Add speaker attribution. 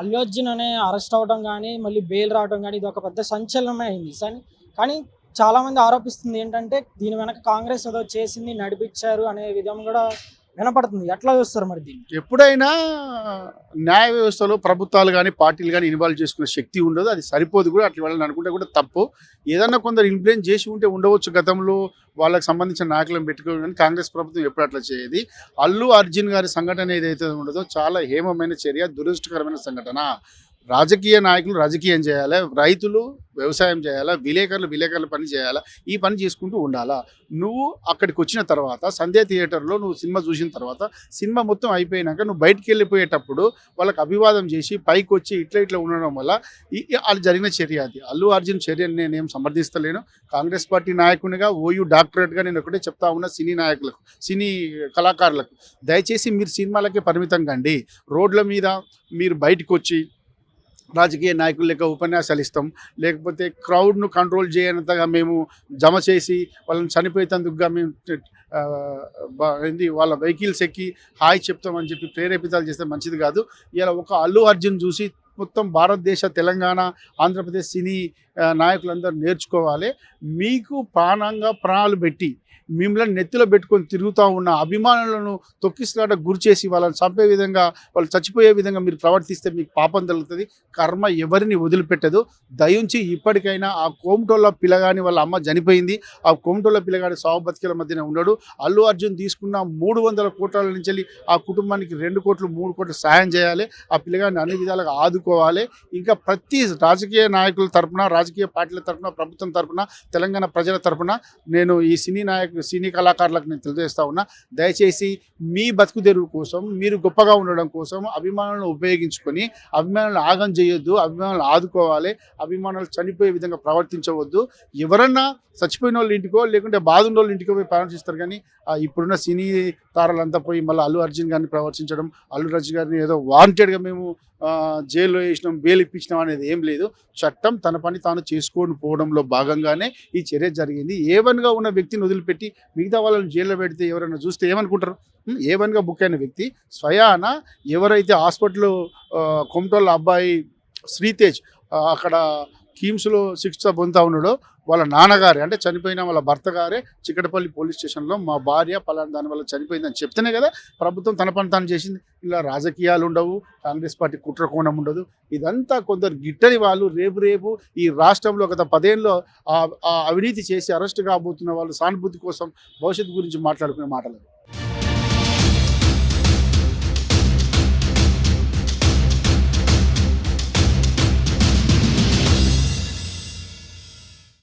Speaker 1: అల్లు అర్జున్ అనే అరెస్ట్ అవ్వడం కానీ మళ్ళీ బెయిల్ రావడం కానీ ఇది ఒక పెద్ద సంచలనమే అయింది. సన్- కానీ చాలా మంది ఆరోపిస్తుంది ఏంటంటే దీని వెనక కాంగ్రెస్ ఏదో చేసింది నడిపించారు అనే విధం కూడా వినపడుతుంది. ఎట్లా చూస్తారు మరి దీన్ని?
Speaker 2: ఎప్పుడైనా న్యాయ వ్యవస్థలో ప్రభుత్వాలు కానీ పార్టీలు కానీ ఇన్వాల్వ్ చేసుకునే శక్తి ఉండదు. అది సరిపోదు కూడా. అట్లా వాళ్ళని అనుకుంటే కూడా తప్పు. ఏదన్నా కొందరు ఇన్ఫ్లుయెన్స్ చేసి ఉంటే ఉండవచ్చు గతంలో. వాళ్ళకి సంబంధించిన నాయకులను పెట్టుకోవడం కాంగ్రెస్ ప్రభుత్వం ఎప్పుడు అట్లా చేయదు? అల్లు అర్జున్ గారి సంఘటన ఏదైతే ఉండదో చాలా హేమమైన చర్య దురదృష్టకరమైన సంఘటన. రాజకీయ నాయకులు రాజకీయం చేయాలి? రైతులు వ్యవసాయం చేయాలా? విలేకరులు విలేకరుల పని చేయాలా? ఈ పని చేసుకుంటూ ఉండాలా? నువ్వు అక్కడికి వచ్చిన తర్వాత సంధ్యా థియేటర్లో నువ్వు సినిమా చూసిన తర్వాత సినిమా మొత్తం అయిపోయినాక నువ్వు బయటికి వెళ్ళిపోయేటప్పుడు వాళ్ళకి అభివాదం చేసి పైకి వచ్చి ఇట్లా ఇట్లా ఉండడం వల్ల ఈ జరిగిన చర్య అది. అల్లు అర్జున్ చర్యని నేనేం సమర్థిస్తలేను. కాంగ్రెస్ పార్టీ నాయకునిగా ఓయూ డాక్టరేట్గా నేను ఒకటే చెప్తా ఉన్నా సినీ నాయకులకు సినీ కళాకారులకు. దయచేసి మీరు సినిమాలకే పరిమితం కండి. రోడ్ల మీద మీరు బయటకు వచ్చి రాజకీయ నాయకుల యొక్క ఉపన్యాసాలు ఇస్తాం. లేకపోతే క్రౌడ్ను కంట్రోల్ చేయనంతగా మేము జమ చేసి వాళ్ళని చనిపోయేందుకుగా మేము ఏంది వాళ్ళ వెహికల్స్ ఎక్కి హాయ్ చెప్తామని చెప్పి ప్రేరేపితాలు చేస్తే మంచిది కాదు. ఇలా ఒక అల్లు అర్జున్ చూసి మొత్తం భారతదేశ తెలంగాణ ఆంధ్రప్రదేశ్ సినీ నాయకులందరూ నేర్చుకోవాలి. మీకు ప్రాణంగా ప్రాణాలు పెట్టి మిమ్మల్ని నెత్తిలో పెట్టుకొని తిరుగుతూ ఉన్న అభిమానులను తొక్కిసలాట గురి చేసి వాళ్ళని చంపే విధంగా వాళ్ళు చచ్చిపోయే విధంగా మీరు ప్రవర్తిస్తే మీకు పాపం తగులుతుంది కర్మ ఎవరిని వదిలిపెట్టదు. దయించి ఇప్పటికైనా ఆ కోమటోళ్ళ పిల్లగాని వాళ్ళ అమ్మ చనిపోయింది. ఆ కోమటోళ్ళ పిల్లగాడి సావు బతికేల మధ్యన ఉన్నాడు. అల్లు అర్జున్ తీసుకున్న మూడు వందల కోట్ల నుంచి వెళ్ళి ఆ కుటుంబానికి రెండు కోట్లు మూడు కోట్లు సాయం చేయాలి. ఆ పిల్లగాని అన్ని విధాలుగా ఆదుకో ఆదుకోవాలి ఇంకా ప్రతి రాజకీయ నాయకుల తరపున రాజకీయ పార్టీల తరపున ప్రభుత్వం తరపున తెలంగాణ ప్రజల తరపున నేను ఈ సినీ నాయకు సినీ కళాకారులకు నేను తెలియజేస్తా ఉన్నా దయచేసి మీ బతుకు తెరువు కోసం మీరు గొప్పగా ఉండడం కోసం అభిమానులను ఉపయోగించుకొని అభిమానులను ఆగం చేయొద్దు అభిమానులు ఆదుకోవాలి అభిమానులు చనిపోయే విధంగా ప్రవర్తించవద్దు. ఎవరన్నా చచ్చిపోయిన వాళ్ళ ఇంటికో లేకుంటే బాధ ఉన్న వాళ్ళ ఇంటికో పోయి ప్రవర్తిస్తారు కానీ ఇప్పుడున్న సినీ తారలంతా పోయి మళ్ళీ అల్లు అర్జున్ గారిని ప్రవర్తించడం అల్లు అర్జున్ గారిని ఏదో వాంటెడ్గా మేము జైలు జైల్లో వేసినాం బెయిల్ ఇప్పించినాం అనేది ఏం లేదు. చట్టం తన పని తాను చేసుకొని పోవడంలో భాగంగానే ఈ చర్య జరిగింది. ఏవన్గా ఉన్న వ్యక్తిని వదిలిపెట్టి మిగతా వాళ్ళని జైల్లో పెడితే ఎవరైనా చూస్తే ఏమనుకుంటారు? ఏవన్గా బుక్ అయిన వ్యక్తి స్వయాన ఎవరైతే హాస్పిటల్ కొమటోళ్ళ అబ్బాయి శ్రీతేజ్ అక్కడ కీమ్స్లో శిక్ష పొందుతా ఉన్నాడో వాళ్ళ నాన్నగారే అంటే చనిపోయిన వాళ్ళ భర్త గారే చిక్కటపల్లి పోలీస్ స్టేషన్లో మా భార్య పలానా దాని వల్ల చనిపోయిందని చెప్తేనే కదా ప్రభుత్వం తన పని తాను చేసింది. ఇలా రాజకీయాలు ఉండవు కాంగ్రెస్ పార్టీ కుట్ర కోణం ఉండదు. ఇదంతా కొందరు గిట్టని వాళ్ళు రేపు రేపు ఈ రాష్ట్రంలో గత పదేళ్ళలో ఆ అవినీతి చేసి అరెస్ట్ కాబోతున్న వాళ్ళు సానుభూతి కోసం భవిష్యత్తు గురించి మాట్లాడుకునే మాటలు